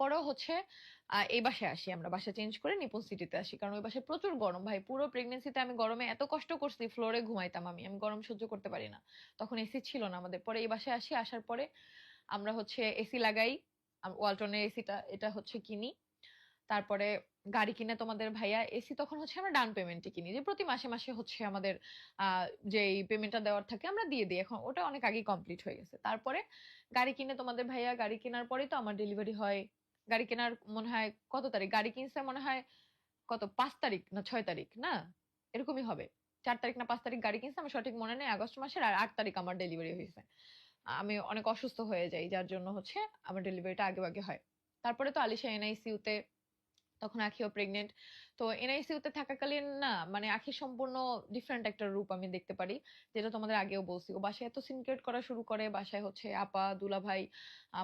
পরেও হচ্ছে এই বাসায় আসি আমরা। বাসা চেঞ্জ করে নিপন সিটিতে আসি। কারণ ওই বাসায় প্রচুর গরম। ভাই, পুরো প্রেগনেন্সিতে আমি গরমে এত কষ্ট করছি ফ্লোরে ঘুমাইতাম আমি। আমি গরম সহ্য করতে পারি না। তখন এসি ছিল না আমাদের। পরে এই বাসায় আসি। আসার পরে আমরা হচ্ছে এসি লাগাই। ওয়ালটনের এসিটা এটা হচ্ছে কিনি। তারপরে গাড়ি কিনে তোমাদের ভাইয়া। এসি তখন হচ্ছে আমরা ডাউন পেমেন্টে কিনি। যে প্রতি মাসে মাসে হচ্ছে আমাদের যে পেমেন্টটা দেওয়ার থাকে আমরা দিয়ে দিই। এখন ওটা অনেক আগেই কমপ্লিট হয়ে গেছে। তারপরে গাড়ি কিনে তোমাদের ভাইয়া। গাড়ি কেনার পরেই তো আমার ডেলিভারি হয় গাড়ি কেনার মনে হয় কত তারিখ? গাড়ি কিনছে মনে হয় কত, পাঁচ তারিখ না ছয় তারিখ, না? এরকমই হবে। চার তারিখ না পাঁচ তারিখ গাড়ি কিনছে আমার সঠিক মনে নেই, আগস্ট মাসের, আর আট তারিখ আমার ডেলিভারি হয়েছে। আমি অনেক অসুস্থ হয়ে যাই, যার জন্য হচ্ছে আমার ডেলিভারিটা আগে আগে হয়। তারপরে তো আলিশা এনআইসিউতে তখন আখিও প্রেগনেন্ট তো এনআইসিউতে থাকাকালীন না মানে আখি সম্পূর্ণ ডিফারেন্ট একটা রূপ আমি দেখতে পারি, যেটা তোমাদের আগেও বলছি। ও বাসায় এত সিনক্রেট করা শুরু করে, বাসায় হচ্ছে আপা, দুলাভাই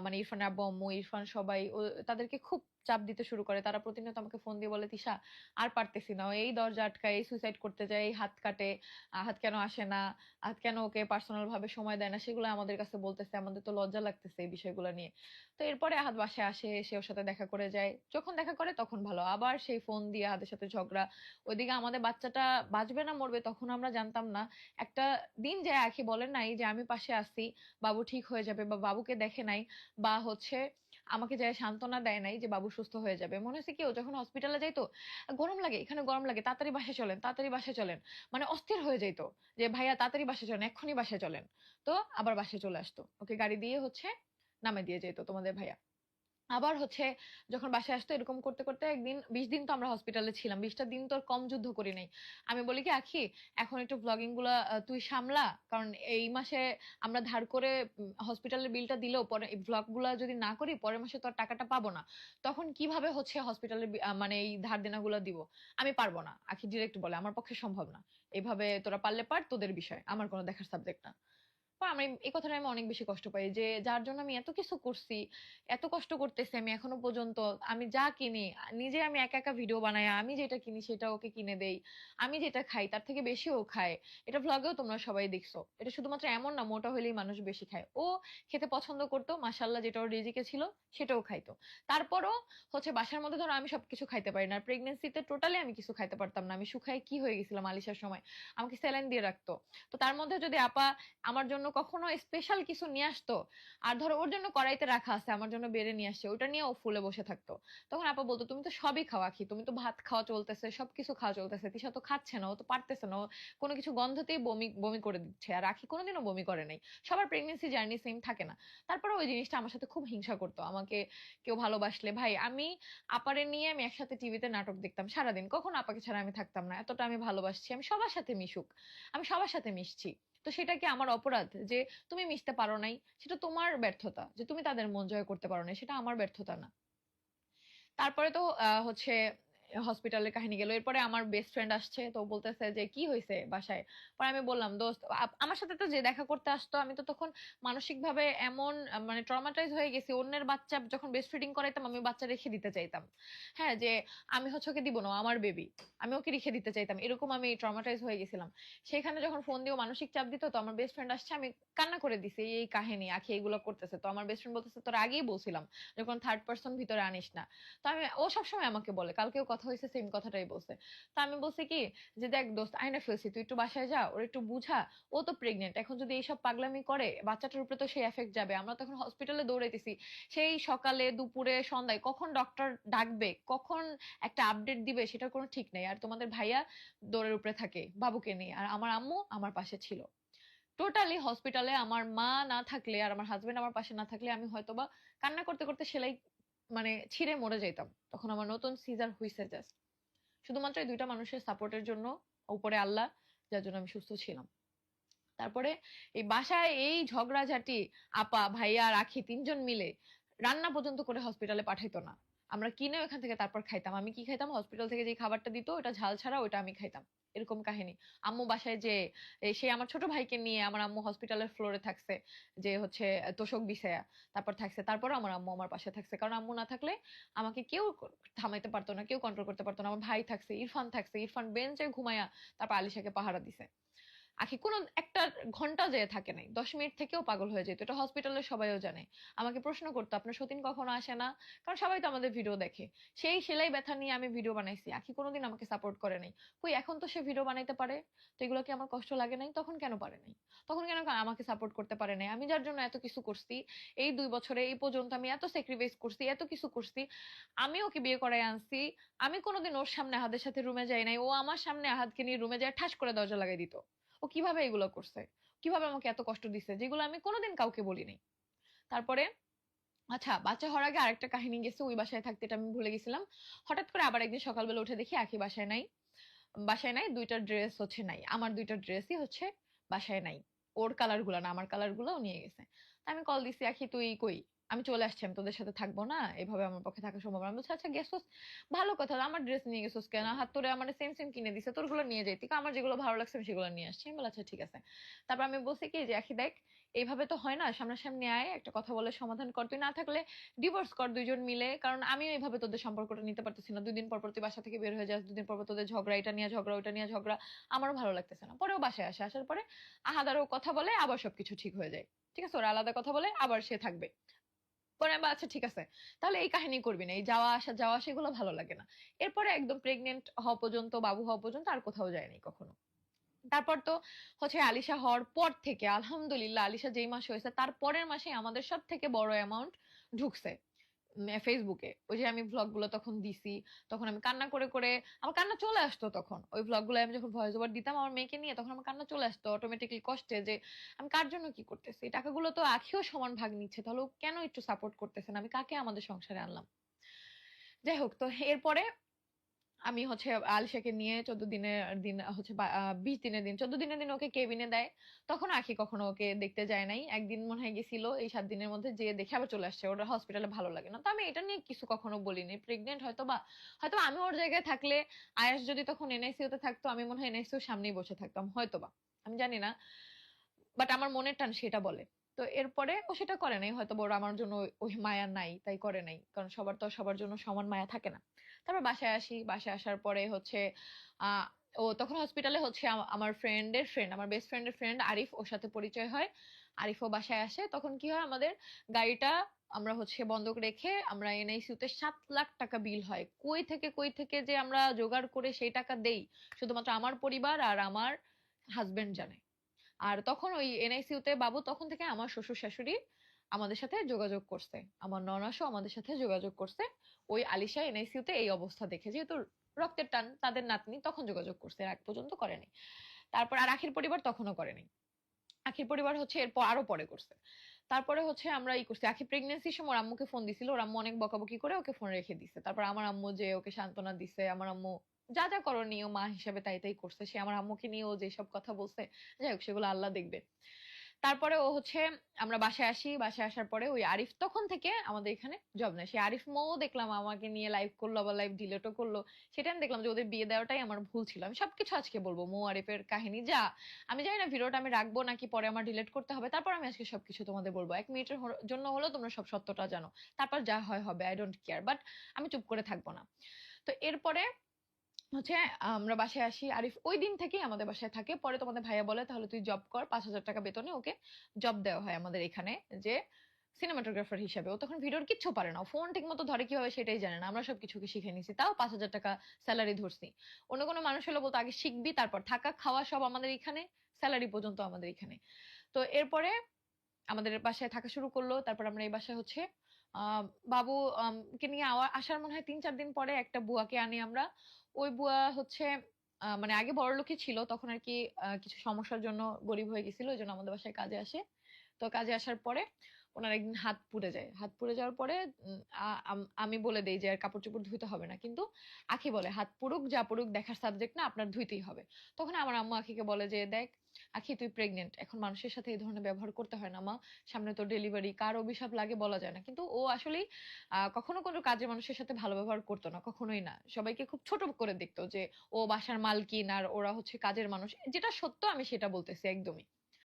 মানে ইরফানের আব্বু, আম্মু, ইরফান সবাই, ও তাদেরকে খুব চাপ দিতে শুরু করে। তারা প্রতিনিয়ত আমাকে ফোন দিয়ে বলে, তিশা, আর পারতেছি না। এই দরজা আটকায় এই সুইসাইড করতে যায় এই হাত কাটে হাত কেন আসে না, হাত কেন ওকে পার্সোনাল ভাবে সময় দেয় না? সেগুলো আমাদের কাছে বলতেছে। আমাদের তো লজ্জা লাগতেছে এই বিষয়গুলো নিয়ে। তো এরপরে আহাত বাসায় আসে এসে ওর সাথে দেখা করে যায়। যখন দেখা করে তখন ভালো। আবার সেই ফোন দিয়ে আহাদের সাথে ঝগড়া। ওইদিকে আমাদের বাচ্চাটা বাঁচবে না, মরবে তখন আমরা জানতাম না। একটা দিন যায় আখি বলেন নাই যে, আমি পাশে আসি বাবু ঠিক হয়ে যাবে বা বাবুকে দেখে নাই বা হচ্ছে আমাকে যায় সান্ত্বনা দেয় নাই যে বাবু সুস্থ হয়ে যাবে। মনে হচ্ছে কি ও যখন হসপিটালে যাইতো, গরম লাগে, এখানে গরম লাগে, তাড়াতাড়ি বাসায় চলেন, তাড়াতাড়ি বাসায় চলেন। মানে অস্থির হয়ে যাইতো যে, ভাইয়া, তাড়াতাড়ি বাসায় চলেন, এক্ষুনি বাসায় চলেন। তো আবার বাসায় চলে আসতো। ওকে গাড়ি দিয়ে হচ্ছে নামে দিয়ে যেত তোমাদের ভাইয়া। আবার হচ্ছে যখন বাসায় আসতো এরকম করতে করতে একদিন, বিশ দিন তো আমরা হসপিটালে ছিলাম, বিশটা দিন তোর কম যুদ্ধ করি নাই। আমি বলি কি, আখি, এখন একটু ব্লগিংগুলা তুই সামলা, কারণ এই মাসে আমরা ধার করে হসপিটালের বিলটা দিলেও পরে ব্লগগুলা যদি না করি, পরের মাসে তো আর টাকাটা পাবো না। তখন কীভাবে হচ্ছে হসপিটালের মানে এই ধার দেনা দেনাগুলো দিব? আমি পারব না। আখি ডিরেক্ট বলে, আমার পক্ষে সম্ভব না। এইভাবে তোরা পারলে পার, তোদের বিষয়, আমার কোনো দেখার সাবজেক্ট না। আমি, এই কথাটা আমি অনেক বেশি কষ্ট পাই যে, যার জন্য আমি এত কিছু করছি, এত কষ্ট করতেছি আমি এখনও পর্যন্ত, আমি যা কিনি, নিজে আমি একা একা ভিডিও বানাই, আমি যেটা কিনি সেটা ওকে কিনে দেই, আমি যেটা খাই তার থেকে বেশি ও খায়। এটা ভ্লগেও তোমরা সবাই দেখছ। এটা শুধুমাত্র এমন না, মোটা হলেই মানুষ বেশি খায়। ও খেতে পছন্দ করতো মাসাল্লাহ যেটা ওর রিজিকে ছিল, সেটাও খাইতো। তারপরও হচ্ছে বাসার মধ্যে ধরো আমি সবকিছু খাইতে পারি না প্রেগনেন্সিতে টোটালি আমি কিছু খাইতে পারতাম না। আমি শুকায় কি হয়ে গেছিলাম আলিশার সময়? আমাকে স্যালাইন দিয়ে রাখতো। তো তার মধ্যে যদি আপা আমার জন্য কখনো স্পেশাল কিছু নিয়ে আসতো। আর ধরো ওর জন্য কড়াইতে রাখা আছে, আমার জন্য বেড়ে নিয়ে আসছে ওটা নিয়ে ও ফুলে বসে থাকতো। তখন আপা বলতো, তুমি তো সবই খাওয়া খি তুমি তো ভাত খাওয়া চলতেছে, সবকিছু খাওয়া চলতেছে, তিশা তো খাচ্ছে না, ও তো পারতেছে না, ও কোনো কিছু গন্ধতেই বমি বমি করে দিচ্ছে, আর রাখি কোনোদিনও বমি করে নাই। সবার প্রেগনেন্সি জার্নি সেম থাকে না। তারপরে ওই জিনিসটা আমার সাথে খুব হিংসা করতো, আমাকে কেউ ভালোবাসলে, ভাই, আমি আপারে নিয়ে আমি একসাথে টিভিতে নাটক দেখতাম সারাদিন, কখন আপাকে ছাড়া আমি থাকতাম না, এতটা আমি ভালোবাসছি, আমি সবার সাথে মিশুক, আমি সবার সাথে মিশছি। তো সেটা কি আমার অপরাধ যে তুমি মিশতে পারো নাই? সেটা তোমার ব্যর্থতা, যে তুমি তাদের মন জয় করতে পারো নাই, সেটা আমার ব্যর্থতা না। তারপরে তো হচ্ছে হসপিটালের কাহিনী গেল। এরপরে আমার বেস্ট ফ্রেন্ড আসছে, তো বলতেছে যে, কি হয়েছে বাসায়? পরে আমি বললাম, দোস্ত আমার সাথে তো যে দেখা করতে আসতো, আমি তো তখন মানসিক ভাবে এমন মানে ট্রমাটাইজ হয়ে গেছি, অন্যের বাচ্চা যখন বেস্ট ফিডিং করাইতাম, আমি বাচ্চা রেখে দিতে চাইতাম। হ্যাঁ যে আমি হচ্ছে ওকে দিব না আমার বেবি আমি ওকে রেখে দিতে চাইতাম, এরকম আমি ট্রমাটাইজ হয়ে গেছিলাম। সেখানে যখন ফোন দিয়ে মানসিক চাপ দিত, তো আমার বেস্ট ফ্রেন্ড আসছে, আমি কান্না করে দিছি, এই কাহিনী, আখি এগুলো করতেছে। তো আমার বেস্ট ফ্রেন্ড বলতেছে, তোর আগেই বলছিলাম, যখন থার্ড পার্সন ভিতরে আনিস না। তো আমি, ও সবসময় আমাকে বলে কালকেও কথা হয়েছে সেম কথাটাই বলছে। তো আমি বলছি কি, যে দেখ দোস্ত আইনা ফেলছি, তুই একটু বাসায় যা, ওর একটু বুঝা, ও তো প্রেগনেন্ট এখন যদি এইসব পাগলামি করে, বাচ্চাটার উপরে তো সেই এফেক্ট যাবে। আমরা তখন হসপিটালে দৌড়াইতেছি। সেই সকালে, দুপুরে, সন্ধ্যায় কখন ডক্টর ডাকবে, কখন একটা আপডেট দিবে, সেটার কোনো ঠিক নেই। আর তোমাদের ভাইয়া দৌড়ের উপরে থাকে, বাবুকে নিয়ে। আর আমার আম্মু আমার পাশে ছিল। টোটালি হসপিটালে আমার মা না থাকলে, আর আমার হাজবেন্ড আমার পাশে না থাকলে, আমি হয়তোবা কান্না করতে করতে সেলাই মানে ছিঁড়ে মরে যেতাম। তখন আমার নতুন সিজার হইছে জাস্ট শুধুমাত্র এই দুইটা মানুষের সাপোর্টের জন্য উপরে আল্লাহ, যার জন্য আমি সুস্থ ছিলাম। তারপরে এই বাসায় এই ঝগড়াঝাটি আপা, ভাইয়া, রাখি তিনজন মিলে রান্না পর্যন্ত করে হসপিটালে পাঠাইতো না। আমরা কিনে ওখান থেকে তারপর খাইতাম। আমি কি খাইতাম? হসপিটাল থেকে যে খাবারটা দিত, ওটা ঝাল ছাড়া ওটা আমি খাইতাম। এরকম কাহিনী। আম্মু বাসায় যে সে আমার ছোট ভাইকে নিয়ে আমার আম্মু হসপিটালের ফ্লোরে থাকছে, যে হচ্ছে তোষক বিছায়া। তারপর থাকছে, তারপর আমার আম্মু আমার পাশে থাকছে। কারণ আম্মু না থাকলে আমাকে কেউ থামাইতে পারতো না, কেউ কন্ট্রোল করতে পারতো না। আমার ভাই থাকছে, ইরফান থাকছে, ইরফান বেঞ্চে ঘুমায়া তারপর আলিশাকে পাহারা দিছে। আখি কোনো একটা ঘণ্টা যেয়ে থাকে নাই, দশ মিনিট থেকেও পাগল হয়ে যেত। এটা হসপিটালে সবাইও জানে। আমাকে প্রশ্ন করতো, আপনার সতীন কখনো আসে না? কারণ সবাই তো আমাদের ভিডিও দেখে। সেই সেলাই ব্যথা নিয়ে আমি ভিডিও বানাইছি। আখি কোনোদিন আমাকে সাপোর্ট করে নাই। কই, এখন তো সে ভিডিও বানাইতে পারে? তো এগুলো কি আমার কষ্ট লাগে নাই? তখন কেন পারে নাই? তখন কেন আমাকে সাপোর্ট করতে পারে নাই? আমি যার জন্য এত কিছু করছি, এই দুই বছরে, এই পর্যন্ত আমি এত স্যাক্রিফাইস করছি, এত কিছু করছি, আমি ওকে বিয়ে করাই আনছি, আমি কোনোদিন ওর সামনে আহাদের সাথে রুমে যাই নাই। ও আমার সামনে আহাদকে নিয়ে রুমে যায়, ঠাস করে দরজা লাগাই দিত। ও কীভাবে এগুলো করছে? কীভাবে আমাকে এত কষ্ট দিছে যেগুলো আমি কোনোদিন কাউকে বলিনি। তারপরে আচ্ছা বাচ্চা হওয়ার আগে আরেকটা কাহিনী গেছে, ওই বাসায় থাকতে এটা আমি ভুলে গেছিলাম। হঠাৎ করে আবার একদিন সকালবেলা উঠে দেখি আখি বাসায় নাই। বাসায় নাই, দুইটা ড্রেস হচ্ছে নাই। আমার দুইটা ড্রেসই হচ্ছে বাসায় নাই। ওর কালারগুলা না, আমার কালারগুলো নিয়ে গেছে। আমি কল দিছি, আখি, তুই কই? আমি চলে আসছি আমি তোদের সাথে থাকব না এভাবে আমার পক্ষে থাকা সম্ভব না। আমি বলছি আচ্ছা গেছোস ভালো কথা আমার ড্রেস নিয়ে গেছোস কেন? হাত তোরে আমার সেম সেম কিনে দিছে তোরগুলো নিয়ে যাইতি আমার যেগুলো ভালো লাগছে আমি সেগুলো নিয়ে আসছি। আমি বলি, আচ্ছা ঠিক আছে। তারপর আমি বলছি কি যে আখি দেখ এইভাবে তো হয় না সামনাসামনি আয় একটা কথা বলে সমাধান কর। তুই না থাকলে ডিভোর্স কর দুইজন মিলে কারণ আমিও এইভাবে তোদের সম্পর্কটা নিতে পারতেছি না। দুই দিন পর পর তুই বাসা থেকে বের হয়ে যাস দুদিন পর পর তোদের ঝগড়া এটা নিয়ে ঝগড়া ওটা নিয়ে ঝগড়া আমারও ভালো লাগতেছে না। পরেও বাসায় আসে আসার পরে আহাদারও কথা বলে আবার সবকিছু ঠিক হয়ে যায়। ঠিক আছে ওরা আলাদা কথা বলে আবার সে থাকবে। পরে আমি আচ্ছা ঠিক আছে। তাহলে এই কাহিনী করবি না। এই যাওয়া আসা যাওয়া আসা, এগুলো ভালো লাগে না। এরপরে একদম প্রেগনেন্ট হওয়া পর্যন্ত, বাবু হওয়া পর্যন্ত আর কোথাও যায়নি কখনো। তারপর তো হচ্ছে আলিশা হওয়ার পর থেকে, আলহামদুলিল্লাহ, আলিশা যেই মাসে হয়েছে, তার পরের মাসে আমাদের সব থেকে বড় অ্যামাউন্ট ঢুকছে। ফেসবুকে ওই যে আমি ভ্লগগুলো তখন দিছি, তখন আমি কান্না করে করে, আমার কান্না চলে আসতো তখন। ওই ভ্লগগুলো আমি যখন ভয়েস ওভার দিতাম আমার মেয়েকে নিয়ে, তখন আমার কান্না চলে আসতো অটোমেটিকলি কষ্টে যে, আমি কার জন্য কি করতেছি? এই টাকাগুলো তো আখিও সমান ভাগ নিচ্ছে, তাহলে কেন একটু সাপোর্ট করতেছেন আমি কাকে আমাদের সংসারে আনলাম? যাই হোক, তো এরপরে আমি হচ্ছে আলিশাকে নিয়ে চোদ্দ দিনের দিন, হচ্ছে বিশ দিনের দিন, চোদ্দ দিনের দিন ওকে কেবিনে দেয়। তখন আখি কখনো ওকে দেখতে যায় নাই। একদিন মনে হয় গেছিল, এই সাত দিনের মধ্যে যে দেখে আবার চলে আসছে। ওরা হসপিটালে ভালো লাগে না। তো আমি এটা নিয়ে কিছু কখনো বলিনি। প্রেগনেন্ট হয়তো বা, হয়তো আমি ওর জায়গায় থাকলে আয়াস যদি তখন এনআইসিউ তে থাকতো, আমি মনে হয় এনআইসিউ সামনেই বসে থাকতাম হয়তো বা আমি জানি না। বাট আমার মনের টান সেটা বলে। তো এরপরে ও সেটা করে নাই, হয়তো ওর আমার জন্য ওই- মায়া নাই, তাই করে নাই। কারণ সবার তো সবার জন্য সমান মায়া থাকে না। তারপর বাসায় আসি, বাসায় আসার পরে হচ্ছে ও তখন হসপিটালে হচ্ছে আম- আমার ফ্রেন্ডের ফ্রেন্ড আমার বেস্ট ফ্রেন্ডের ফ্রেন্ড আরিফ ওর সাথে পরিচয় হয়। আরিফও বাসায় আসে, তখন কি হয় আমাদের গাড়িটা আমরা হচ্ছে বন্ধক রেখে আমরা এনআইসিউ তে সাত লাখ টাকা বিল হয়। কই থেকে কই থেকে যে আমরা জোগাড় করে সেই টাকা দেই, শুধুমাত্র আমার পরিবার আর আমার হাজবেন্ড জানে। আর তখন ওই এনআইসিউ তে বাবু তখন থেকে আমার শ্বশুর শাশুড়ি আমাদের সাথে যোগাযোগ করছে। আমার ননাসও আমাদের সাথে যোগাযোগ করছে। ওই আলিশা এনআইসিউ তে এই অবস্থা দেখে, যেহেতু রক্তের টান, তাদের নাতনি তখন যোগাযোগ করছে, এর পর্যন্ত করেনি। তারপর আর আখির পরিবার তখনও করেনি। আখির পরিবার হচ্ছে এরপর আরও পরে করছে। তারপরে হচ্ছে আমরা ই করছি, আখি প্রেগনেন্সির সময় আম্মুকে ফোন দিছিল, ওর আম্মু অনেক বকাবকি করে ওকে ফোন রেখে দিছে। তারপর আমার আম্মু যে ওকে সান্ত্বনা দিছে, আমার আম্মু যা যা করণীয় মা হিসেবে তাই তাই করছে। সে আমার আম্মুকে নিয়ে ও যেসব কথা বলছে, যাই হোক, সেগুলো আল্লাহ দেখবে। তারপরে ও হচ্ছে, আমরা বাসায় আসি। বাসায় আসার পরে ওই আরিফ তখন থেকে আমাদের এখানে জব নেয়। সে আরিফ মো দেখলাম আমাকে নিয়ে লাইভ করল, আবার লাইভ ডিলেটও করল। সেটা আমি দেখলাম যে ওদের বিয়ে দেওয়াটাই আমার ভুল ছিল। আমি সবকিছু আজকে বলব, মো, আরিফের কাহিনী যা। আমি জানি না ভিডিওটা আমি রাখব নাকি পরে আমার ডিলিট করতে হবে। তারপর আমি আজকে সবকিছু তোমাদের বলব। এক মিনিটের জন্য হলো তোমরা সব সত্যটা জানো। তারপর যা হয় হবে আই ডোন্ট কেয়ার বাট আমি চুপ করে থাকব না। তো এরপরে হচ্ছে আমরা বাসায় আসি আরিফ ওই দিন থেকেই আমাদের বাসায় থাকে। পরে তোমাদের ভাইয়া বলে, তাহলে তুই জব কর, পাঁচ হাজার টাকা বেতনে ওকে জব দেওয়া হয় আমাদের এখানে যে সিনেমাটোগ্রাফার হিসাবে। ও তখন ভিডিওর কিচ্ছু পারে না। ফোন ঠিক মতো ধরে কীভাবে সেটাই জানে না। আমরা সব কিছুকে শিখে নিছি? তাও পাঁচ হাজার টাকা স্যালারি ধরছি। অন্য কোনো মানুষ হলে বলতো, আগে শিখবি, তারপর থাকা, খাওয়া সব আমাদের এখানে স্যালারি পর্যন্ত আমাদের এখানে। তো এরপরে আমাদের বাসায় থাকা শুরু করল। তারপর আমরা এই বাসায় হচ্ছে বাবু কে নিয়ে আসার মনে হয় তিন চার দিন পরে একটা বুয়াকে আনি আমরা। ওই বুয়া হচ্ছে মানে আগে বড় লোকই ছিল, তখন আর কি কিছু সমস্যার জন্য গরিব হয়ে গেছিল, ওই জন্য আমাদের বাসায় কাজে আসে। তো কাজে আসার পরে ওনার একদিন হাত পুড়ে যায়। হাত পুড়ে যাওয়ার পরে আমি বলে দেই যে আর কাপড় চোপড় ধুইতে হবে না। কিন্তু আখি বলে হাত পুড়ুক যা পুড়ুক দেখার সাবজেক্ট না আপনার ধুইতেই হবে। তখন আমার আম্মু আখিকে বলে যে দেখ আখি তুই প্রেগনেন্ট এখন মানুষের সাথে এই ধরনের ব্যবহার করতে হয় না মা। সামনে তো ডেলিভারি কার অভিশাপ লাগে বলা যায় না। কিন্তু ও আসলেই আহ, কখনো কোনো কাজের মানুষের সাথে ভালো ব্যবহার করতো না কখনোই না। সবাইকে খুব ছোট করে দেখতো যে ও বাসার মালকিন আর ওরা হচ্ছে কাজের মানুষ। যেটা সত্য আমি সেটা বলতেছি একদমই।